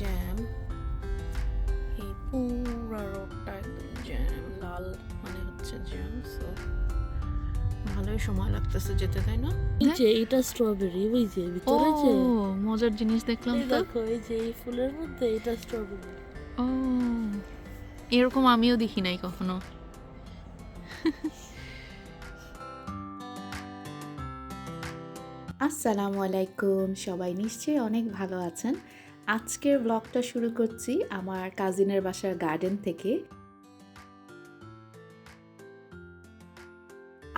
Jam এই পুরা রোডটা একদম জ্যাম লাল মানে হচ্ছে জ্যাম সো ভালোই সময় লাগতেছে যেতে তাই না? এই যে এটা স্ট্রবেরি ওই যে ভিতরে যে মজার জিনিস দেখলাম তো। যে এই ফুলের মধ্যে এটা স্ট্রবেরি ও এরকম আমিও দেখি নাই কখনো। আসসালামু আলাইকুম সবাই নিশ্চয়ই অনেক ভালো আছেন। আজকের ব্লগটা শুরু করছি আমার কাজিনের বাসার গার্ডেন থেকে।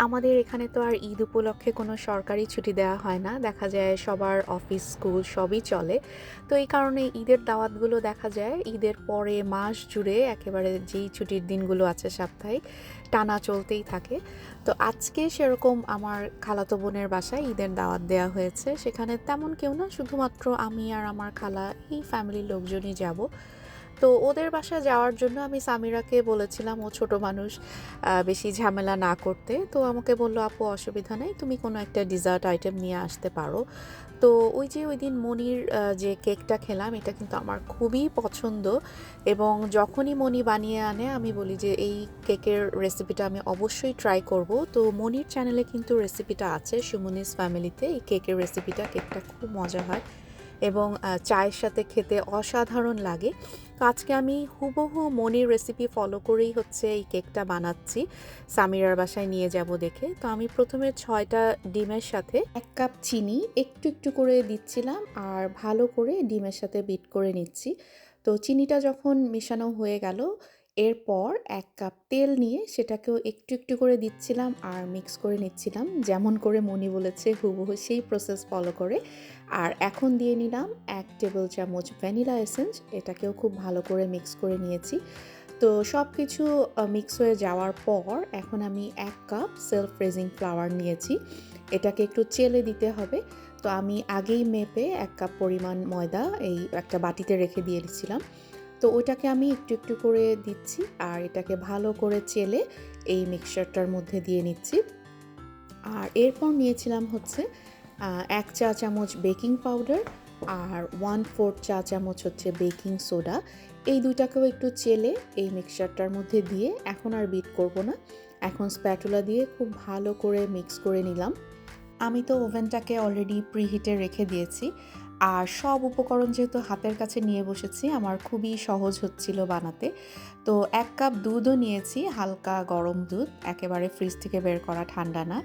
আমাদের এখানে তো আর ঈদ উপলক্ষে কোনো সরকারি ছুটি দেওয়া হয় না। দেখা যায় সবার অফিস, স্কুল সবই চলে। তো এই কারণে ঈদের দাওয়াতগুলো দেখা যায়। ঈদের পরে মাস জুড়ে একেবারে যেই ছুটির দিনগুলো আছে সাপ্তাহিক, টানা চলতেই থাকে। তো আজকে সেরকম আমার খালাতো বোনের বাসায় ঈদের দাওয়াত দেওয়া হয়েছে। সেখানে তেমন কেউ না, শুধুমাত্র আমি আর আমার খালা, এই ফ্যামিলির লোকজনই যাব। তো ওদের বাসায় যাওয়ার জন্য আমি সামিরাকে বলেছিলাম, ও ছোট মানুষ বেশি ঝামেলা না করতে। তো আমাকে বলল, আপু, অসুবিধা নেই, তুমি কোনো একটা ডিজার্ট আইটেম নিয়ে আসতে পারো। তো ওই যে ওই দিন মনির যে কেকটা খেলাম, এটা কিন্তু আমার খুবই পছন্দ এবং যখনই মনি বানিয়ে আনে, আমি বলি যে এই কেকের রেসিপিটা আমি অবশ্যই ট্রাই করব। তো মনির চ্যানেলে কিন্তু রেসিপিটা আছে, সুমনিস ফ্যামিলিতে এই কেকের রেসিপিটা কেকটা খুব মজা হয়। এবং চায়ের সাথে খেতে অসাধারণ লাগে। তো আজকে আমি হুবহু মনির রেসিপি ফলো করেই হচ্ছে এই কেকটা বানাচ্ছি। সামিরার বাসায় নিয়ে যাব দেখে। তো আমি প্রথমে ছয়টা ডিমের সাথে এক কাপ চিনি একটু একটু করে দিচ্ছিলাম আর ভালো করে ডিমের সাথে বিট করে নিচ্ছি। তো চিনিটা যখন মেশানো হয়ে গেল এরপর এক কাপ তেল নিয়ে সেটাকেও একটু একটু করে দিচ্ছিলাম আর মিক্স করে নিচ্ছিলাম। যেমন করে মনি বলেছে, হুবহু সেই প্রসেস ফলো করে। আর এখন দিয়ে নিলাম এক টেবিল চামচ ভ্যানিলা এসেন্স এটাকেও খুব ভালো করে মিক্স করে নিয়েছি। তো সব কিছু মিক্স হয়ে যাওয়ার পর এখন আমি এক কাপ সেলফ রেজিং ফ্লাওয়ার নিয়েছি। এটাকে একটু চেলে দিতে হবে। তো আমি আগেই মেপে এক কাপ পরিমাণ ময়দা এই একটা বাটিতে রেখে দিয়েছিলাম তো ওইটাকে আমি একটু একটু করে দিচ্ছি আর এটাকে ভালো করে চেলে এই মিক্সচারটার মধ্যে দিয়ে নিচ্ছি। আর এরপর নিয়েছিলাম হচ্ছে এক চা চামচ বেকিং পাউডার আর ওয়ান ফোর্থ চা চামচ হচ্ছে বেকিং সোডা এই দুইটাকেও একটু চেলে এই মিক্সচারটার মধ্যে দিয়ে। এখন আর বিট করব না। এখন স্প্যাটুলা দিয়ে খুব ভালো করে মিক্স করে নিলাম। আমি তো ওভেনটাকে অলরেডি প্রিহিটে রেখে দিয়েছি। আর সব উপকরণ যেহেতু হাতের কাছে নিয়ে বসেছি আমার খুবই সহজ হচ্ছিল বানাতে। তো এক কাপ দুধও নিয়েছি, হালকা গরম দুধ, একেবারে ফ্রিজ থেকে বের করা ঠান্ডা না।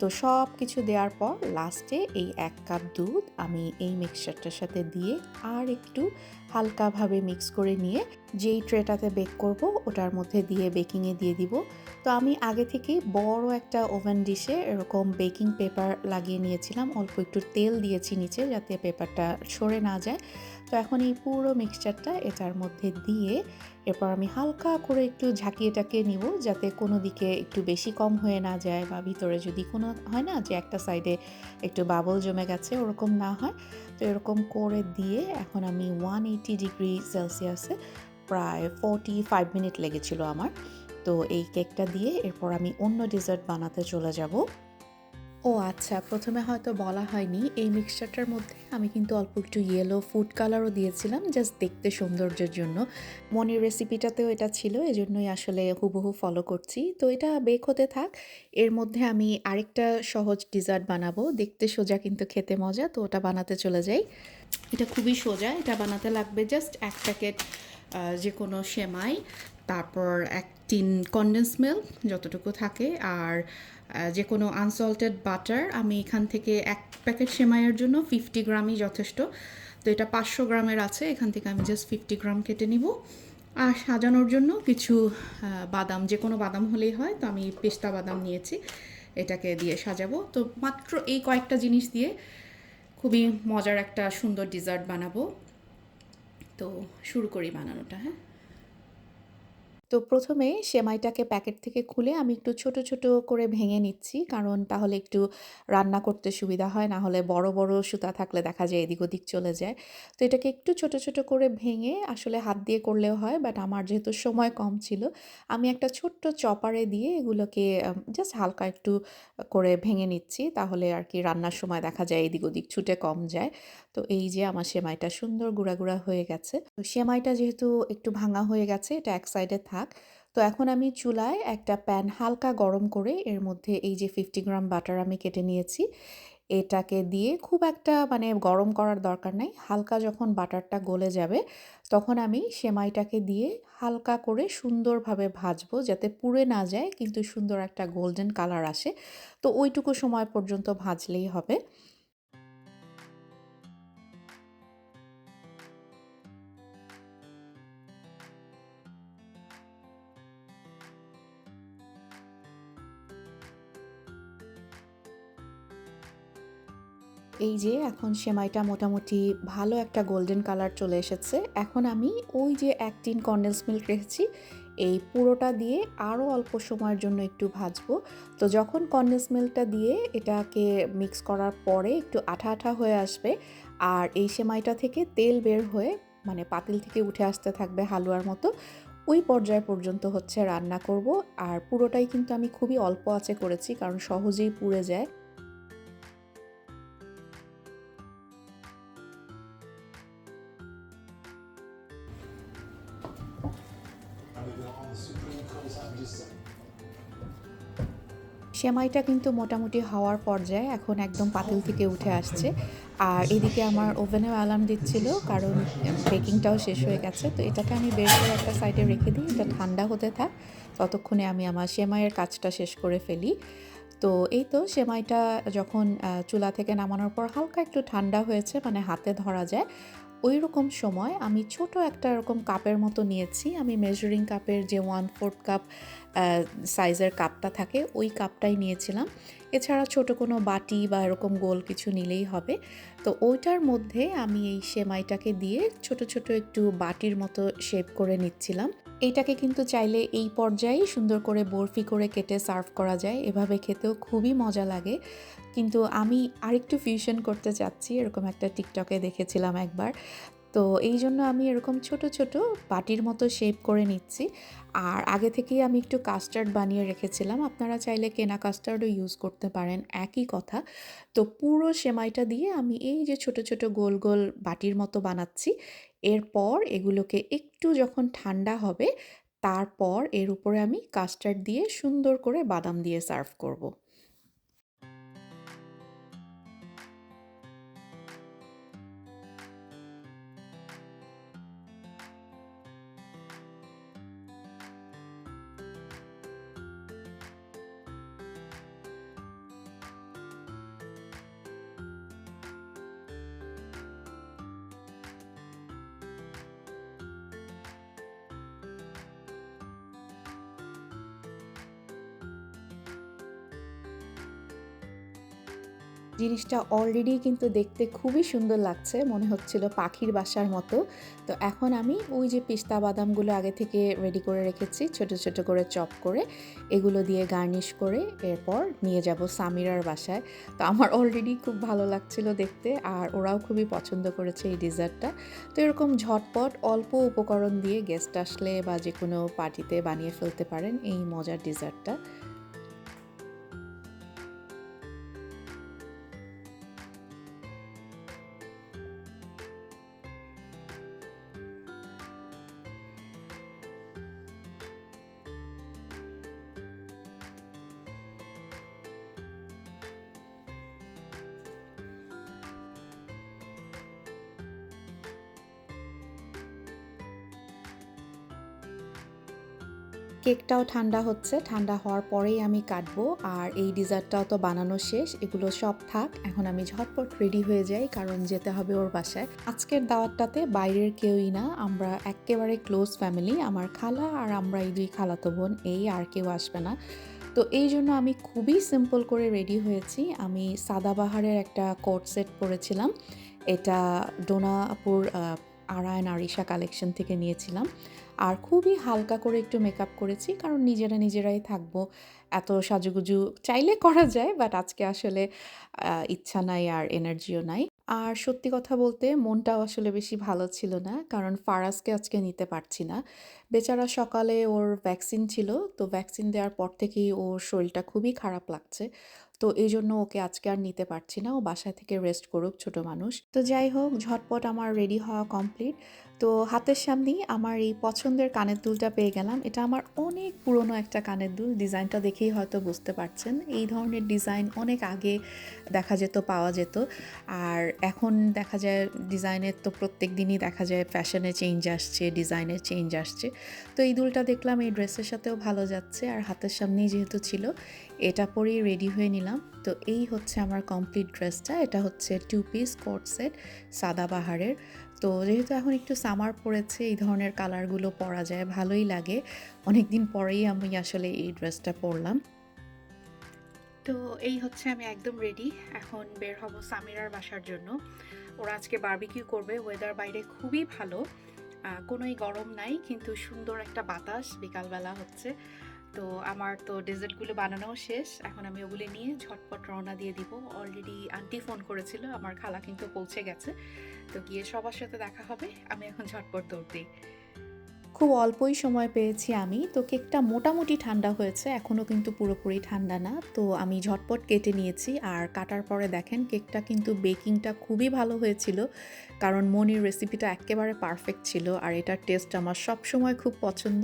তো সব কিছু দেওয়ার পর লাস্টে এই এক কাপ দুধ আমি এই মিক্সচারটার সাথে দিয়ে আর একটু হালকাভাবে মিক্স করে নিয়ে যেই ট্রেটাতে বেক করব ওটার মধ্যে দিয়ে বেকিংয়ে দিয়ে দিব। তো আমি আগে থেকেই বড় একটা ওভেন ডিশে এরকম বেকিং পেপার লাগিয়ে নিয়েছিলাম, অল্প একটু তেল দিয়েছি নিচে যাতে পেপারটা সরে না যায়। তো এখন এই পুরো মিক্সচারটা এটার মধ্যে দিয়ে এরপর আমি হালকা করে একটু ঝাঁকিয়ে টাকিয়ে নিব যাতে কোনো দিকে একটু বেশি কম হয়ে না যায় বা ভিতরে যদি কোনো হয় না যে একটা সাইডে একটু বাবল জমে গেছে ওরকম না হয়। তো এরকম করে দিয়ে এখন আমি ওয়ান এইটি ডিগ্রি সেলসিয়াসে প্রায় ফোরটি ফাইভ মিনিট লেগেছিল আমার। তো এই কেকটা দিয়ে এরপর আমি অন্য ডেজার্ট বানাতে চলে যাব। ও আচ্ছা প্রথমে হয়তো বলা হয়নি। এই মিক্সচারটার মধ্যে আমি কিন্তু অল্প একটু ইয়েলো ফুড কালারও দিয়েছিলাম জাস্ট দেখতে সৌন্দর্যের জন্য। মনির রেসিপিটাতেও এটা ছিল, এজন্যই আসলে হুবহু ফলো করছি। তো এটা বেক হতে থাক। এর মধ্যে আমি আরেকটা সহজ ডিজার্ট বানাবো। দেখতে সোজা কিন্তু খেতে মজা, তো ওটা বানাতে চলে যাই। এটা খুবই সোজা, এটা বানাতে লাগবে জাস্ট এক প্যাকেট যে কোনো সেমাই, তারপর এক টিন কন্ডেন্স মিল্ক যতটুকু থাকে, আর যে কোনো আনসল্টেড বাটার আমি এখান থেকে এক প্যাকেট সেমাইয়ের জন্য ফিফটি গ্রামই যথেষ্ট। তো এটা পাঁচশো গ্রামের আছে, এখান থেকে আমি জাস্ট ফিফটি গ্রাম কেটে নিব। আর সাজানোর জন্য কিছু বাদাম, যে কোনো বাদাম হলেই হয়, তো আমি পেস্তা বাদাম নিয়েছি, এটাকে দিয়ে সাজাবো। তো মাত্র এই কয়েকটা জিনিস দিয়ে খুবই মজার একটা সুন্দর ডিজার্ট বানাবো। তো শুরু করি বানানোটা হ্যাঁ? তো প্রথমে সেমাইটাকে প্যাকেট থেকে খুলে আমি একটু ছোট ছোট করে ভেঙে নিচ্ছি। কারণ তাহলে একটু রান্না করতে সুবিধা হয়, না হলে বড় বড় সুতা থাকলে দেখা যায় এদিক ওদিক চলে যায়। তো এটাকে একটু ছোট ছোট করে ভেঙে আসলে হাত দিয়ে করলেও হয়, বাট আমার যেহেতু সময় কম ছিল, আমি একটা ছোট্ট চপারে দিয়ে এগুলোকে জাস্ট হালকা একটু করে ভেঙে নিচ্ছি। তাহলে আর কি রান্নার সময় দেখা যায় এদিক ওদিক ছুটে কম যায়। তো এই যে আমার সেমাইটা সুন্দর গুঁড়া গুঁড়া হয়ে গেছে। তো সেমাইটা যেহেতু একটু ভাঙা হয়ে গেছে, এটা এক সাইডে থাক। তো এখন আমি চুলায় একটা প্যান হালকা গরম করে এর মধ্যে এই যে ফিফটি গ্রাম বাটার আমি কেটে নিয়েছি, এটাকে দিয়ে খুব একটা মানে গরম করার দরকার নেই। হালকা যখন বাটারটা গলে যাবে, তখন আমি সেমাইটাকে দিয়ে হালকা করে সুন্দরভাবে ভাজবো যাতে পুড়ে না যায়, কিন্তু সুন্দর একটা গোল্ডেন কালার আসে। তো ওইটুকু সময় পর্যন্ত ভাজলেই হবে। এই যে এখন সেমাইটা মোটামুটি ভালো একটা গোল্ডেন কালার চলে এসেছে। এখন আমি ওই যে এক টিন কন্ডেন্স মিল্ক রেখেছি, এই পুরোটা দিয়ে আরও অল্প সময়ের জন্য একটু ভাজবো। তো যখন কন্ডেন্স মিল্কটা দিয়ে এটাকে মিক্স করার পরে একটু আঠা আঠা হয়ে আসবে, আর এই সেমাইটা থেকে তেল বের হয়ে মানে পাতিল থেকে উঠে আসতে থাকবে হালুয়ার মতো, ওই পর্যায় পর্যন্ত হচ্ছে রান্না করব। আর পুরোটাই কিন্তু আমি খুবই অল্প আঁচে করেছি, কারণ সহজেই পুড়ে যায়। সেমাইটা কিন্তু মোটামুটি হওয়ার পর্যায়ে এখন একদম পাতিল থেকে উঠে আসছে। আর এদিকে আমার ওভেনেও অ্যালার্ম দিচ্ছিল, কারণ বেকিংটাও শেষ হয়ে গেছে। তো এটাকে আমি বের করে একটা সাইডে রেখে দিই, এটা ঠান্ডা হতে থাক। ততক্ষণে আমি আমার সেমাইয়ের কাজটা শেষ করে ফেলি। তো এই তো সেমাইটা যখন চুলা থেকে নামানোর পর হালকা একটু ঠান্ডা হয়েছে মানে হাতে ধরা যায়। ওই রকম সময় আমি ছোট একটা এরকম কাপের মতো নিয়েছি। আমি মেজারিং কাপের যে ওয়ান ফোর্থ কাপ সাইজের কাপটা থাকে, ওই কাপটাই নিয়েছিলাম। এছাড়া ছোট কোনো বাটি বা এরকম গোল কিছু নিলেই হবে। তো ওইটার মধ্যে আমি এই সেমাইটাকে দিয়ে ছোট ছোট একটু বাটির মতো শেপ করে নিচ্ছিলাম। এইটাকে কিন্তু চাইলে এই পর্যায়েই সুন্দর করে বরফি করে কেটে সার্ভ করা যায়। এভাবে খেতেও খুবই মজা লাগে। কিন্তু আমি আরেকটু ফিউশন করতে চাচ্ছি, এরকম একটা টিকটকে দেখেছিলাম একবার। তো এই জন্য আমি এরকম ছোট ছোট বাটির মতো শেপ করে নিচ্ছি। আর আগে থেকেই আমি একটু কাস্টার্ড বানিয়ে রেখেছিলাম। আপনারা চাইলে কেনা কাস্টার্ডও ইউজ করতে পারেন, একই কথা। তো পুরো সেমাইটা দিয়ে আমি এই যে ছোট ছোট গোল গোল বাটির মতো বানাচ্ছি। এরপর এগুলোকে একটু যখন ঠান্ডা হবে, তারপর এর উপরে আমি কাস্টার্ড দিয়ে সুন্দর করে বাদাম দিয়ে সার্ভ করব। জিনিসটা অলরেডি কিন্তু দেখতে খুবই সুন্দর লাগছে, মনে হচ্ছিল পাখির বাসার মতো। তো এখন আমি ওই যে পিস্তা বাদামগুলো আগে থেকে রেডি করে রেখেছি, ছোট ছোট করে চপ করে, এগুলো দিয়ে গার্নিশ করে এরপর নিয়ে যাব সামিরার বাসায়। তো আমার অলরেডি খুব ভালো লাগছিল দেখতে, আর ওরাও খুবই পছন্দ করেছে এই ডিজার্টটা। তো এরকম ঝটপট অল্প উপকরণ দিয়ে গেস্ট আসলে বা যে কোনো পার্টিতে বানিয়ে ফেলতে পারেন এই মজার ডিজার্টটা। কেকটাও ঠান্ডা হচ্ছে, ঠান্ডা হওয়ার পরেই আমি কাটবো। আর এই ডিজার্টটাও তো বানানো শেষ, এগুলো সব থাক, এখন আমি ঝটপট রেডি হয়ে যাই, কারণ যেতে হবে ওর বাসায়। আজকের দাওয়াতটাতে বাইরের কেউই না, আমরা একেবারে ক্লোজ ফ্যামিলি, আমার খালা আর আমরা এই দুই খালাতো বোন, এই আর কেউ আসবে না। তো এই জন্য আমি খুবই সিম্পল করে রেডি হয়েছি। আমি সাদাবাহারের একটা কোট সেট পরেছিলাম। এটা ডোনাপুর আরায়ন আরিশা কালেকশন থেকে নিয়েছিলাম। আর খুবই হালকা করে একটু মেকআপ করেছি, কারণ নিজেরা নিজেরাই থাকব। এত সাজুগুজু চাইলে করা যায় বাট আজকে আসলে ইচ্ছা নাই আর এনার্জিও নাই। আর সত্যি কথা বলতে মনটাও আসলে বেশি ভালো ছিল না, কারণ ফারাজকে আজকে নিতে পারছি না। বেচারা সকালে ওর ভ্যাকসিন ছিল, তো ভ্যাকসিন দেওয়ার পর থেকেই ওর শরীরটা খুবই খারাপ লাগছে। তো এই জন্য ওকে আজকে আর নিতে পারছি না। ও বাসা থেকে রেস্ট করুক ছোট মানুষ। তো যাই হোক, ঝটপট আমার রেডি হওয়া কমপ্লিট তো হাতের সামনেই আমার এই পছন্দের কানের দুলটা পেয়ে গেলাম। এটা আমার অনেক পুরনো একটা কানের দুল। ডিজাইনটা দেখেই হয়তো বুঝতে পারছেন। এই ধরনের ডিজাইন অনেক আগে দেখা যেত, পাওয়া যেত। আর এখন দেখা যায় ডিজাইনের তো প্রত্যেক দিনই দেখা যায় ফ্যাশনে চেঞ্জ আসছে ডিজাইনের চেঞ্জ আসছে। তো এই দুলটা দেখলাম, এই ড্রেসের সাথেও ভালো যাচ্ছে। আর হাতের সামনেই যেহেতু ছিল, এটা পরেই রেডি হয়ে নিলাম। তো এই হচ্ছে আমার কমপ্লিট ড্রেসটা। এটা হচ্ছে টু পিস কোট সেট সাদা বাহারের। তো যেহেতু এখন একটু সামার পড়েছে, এই ধরনের কালারগুলো পরা যায়, ভালোই লাগে। অনেক দিন পরেই আমি আসলে এই ড্রেসটা পরলাম। তো এই হচ্ছে আমি একদম রেডি এখন বের হব সামিরার বাসার জন্য। ওরা আজকে বারবিকিউ করবে ওয়েদার বাইরে খুবই ভালো। কোনোই গরম নাই, কিন্তু সুন্দর একটা বাতাস, বিকালবেলা হচ্ছে। তো আমার তো ডেজার্টগুলো বানানো শেষ। এখন আমি ওগুলো নিয়ে ঝটপট রওনা দিয়ে দিব। অলরেডি আন্টি ফোন করেছিল, আমার খালা কিন্তু পৌঁছে গেছে। তো গিয়ে সবার সাথে দেখা হবে, আমি এখন ঝটপট দৌড় দিই। খুব অল্পই সময় পেয়েছি আমি। তো কেকটা মোটামুটি ঠান্ডা হয়েছে, এখনও কিন্তু পুরোপুরি ঠান্ডা না। তো আমি ঝটপট কেটে নিয়েছি। আর কাটার পরে দেখেন, কেকটা কিন্তু বেকিংটা খুবই ভালো হয়েছিল, কারণ মনির রেসিপিটা একেবারে পারফেক্ট ছিল আর এটার টেস্ট আমার সবসময় খুব পছন্দ।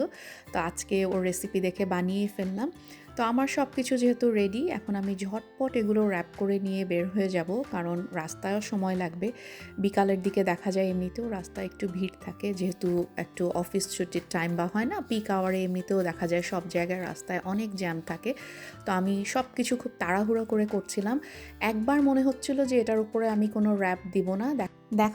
তো আজকে ওর রেসিপি দেখে বানিয়েই ফেললাম। তো আমার সব কিছু যেহেতু রেডি এখন আমি ঝটপট এগুলো র্যাপ করে নিয়ে বের হয়ে যাব। কারণ রাস্তায়ও সময় লাগবে। বিকালের দিকে দেখা যায় এমনিতেও রাস্তায় একটু ভিড় থাকে। যেহেতু একটু অফিস ছুটির টাইম বা হয় না পিক আওয়ারে এমনিতেও দেখা যায় সব জায়গায় রাস্তায় অনেক জ্যাম থাকে। তো আমি সব কিছু খুব তাড়াহুড়ো করে করছিলাম। একবার মনে হচ্ছিল যে এটার উপরে আমি কোনো র্যাপ দিব না। দেখ-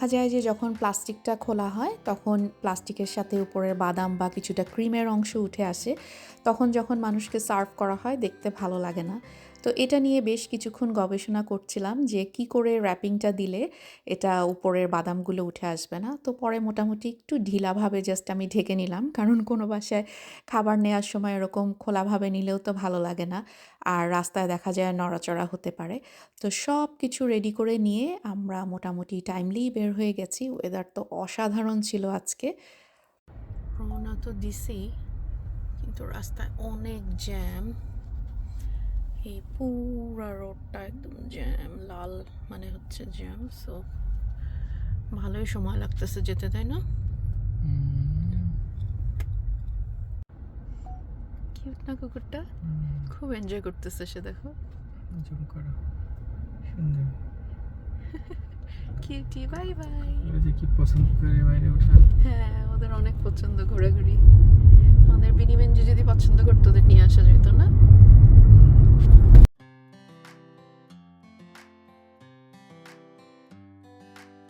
যায় যে যখন প্লাস্টিকটা খোলা হয়, তখন প্লাস্টিকের সাথে উপরের বাদাম বা কিছুটা ক্রিমের অংশ উঠে আসে। তখন যখন মানুষকে সার্ভ করা হয় দেখতে ভালো লাগে না। তো এটা নিয়ে বেশ কিছুক্ষণ গবেষণা করছিলাম যে কি করে র্যাপিংটা দিলে এটা উপরের বাদামগুলো উঠে আসবে না। তো পরে মোটামুটি একটু ঢিলাভাবে জাস্ট আমি ঢেকে নিলাম। কারণ কোনো বাসায় খাবার নেওয়ার সময় এরকম খোলাভাবে নিলেও তো ভালো লাগে না। আর রাস্তায় দেখা যায় নড়াচড়া হতে পারে। তো সব কিছু রেডি করে নিয়ে আমরা মোটামুটি টাইমলি বের হয়ে গেছি। ওয়েদার তো অসাধারণ ছিল আজকে। রওনা তো দিছি কিন্তু রাস্তায় অনেক জ্যাম এই পুরা রোডটা একদম জ্যাম লাল মানে হচ্ছে জ্যাম সো ভালোই সময় লাগতেছে যেতে তাই না? কিউট না কুকুরটা? খুব এনজয় করতেছে সে দেখো। জুম করো। সুন্দর। কিউটি বাই বাই ওরা যে কি পছন্দ করে বাইরে ওঠা। হ্যাঁ ওদের অনেক পছন্দ ঘোরাঘুরি। আমাদের বিনি বেঞ্জু যদি পছন্দ করতো ওদের নিয়ে আসা যেত না।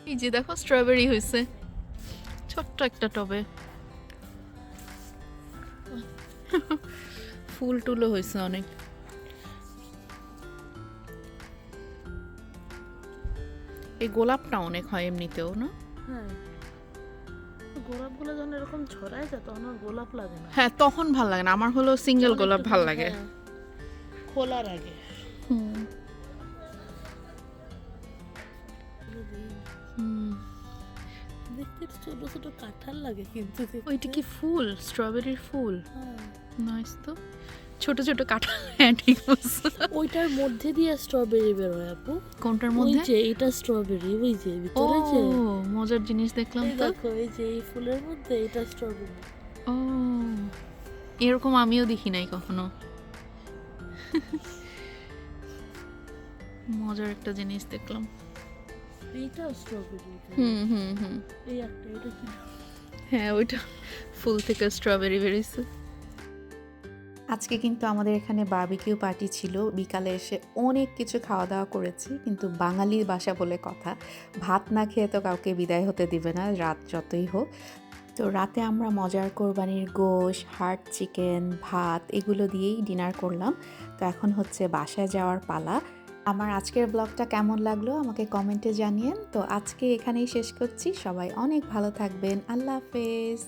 এই যে দেখো স্ট্রবেরি হয়েছে ছোট্ট একটা টবে। ফুল টুলও হয়েছে অনেক। এই গোলাপটা অনেক হয় এমনিতেও, না? হ্যাঁ। গোলাপগুলো যখন এরকম ছড়ায় যায় তখন গোলাপ লাগে না। হ্যাঁ তখন ভালো লাগে না। আমার হলো সিঙ্গেল গোলাপ ভালো লাগে। হ্যাঁ, খোলার আগে। হুম। দেখতে ছোট ছোট কাঁঠাল লাগে কিন্তু। ওইটা কি ফুল? স্ট্রবেরির ফুল? হ্যাঁ। নাইস তো। ছোট ছোট হ্যাঁ ঠিক বলছো ওইটার মধ্যে দিয়ে স্ট্রবেরি বেরোয় আপু। কোনটার ওই মধ্যে যে এটা স্ট্রবেরি ওই যে ভিতরে যে। মজার জিনিস দেখলাম তো। দেখো এই যে এই ফুলের মধ্যে এটা স্ট্রবেরি ও এরকম আমিও দেখি নাই কখনো। মজার একটা জিনিস দেখলাম। এইটাও স্ট্রবেরি হুম হুম হুম। এই একটা এটা কি? হ্যাঁ ওইটা। ফুল থেকে স্ট্রবেরি বেরিয়েছে। আজকে কিন্তু আমাদের এখানে বারবিকিউ পার্টি ছিল। বিকালে এসে অনেক কিছু খাওয়া দাওয়া করেছি, কিন্তু বাঙালির বাসা বলে কথা। ভাত না খেয়ে তো কাউকে বিদায় হতে দিবে না, রাত যতই হোক। তো রাতে আমরা মজার কোরবানির গোশ হার্ট চিকেন ভাত এগুলো দিয়েই ডিনার করলাম। তো এখন হচ্ছে বাসায় যাওয়ার পালা। আমার আজকের ব্লগটা কেমন লাগল আমাকে কমেন্টে জানিয়েন। তো আজকে এখানেই শেষ করছি। সবাই অনেক ভালো থাকবেন। আল্লাহ হাফেজ।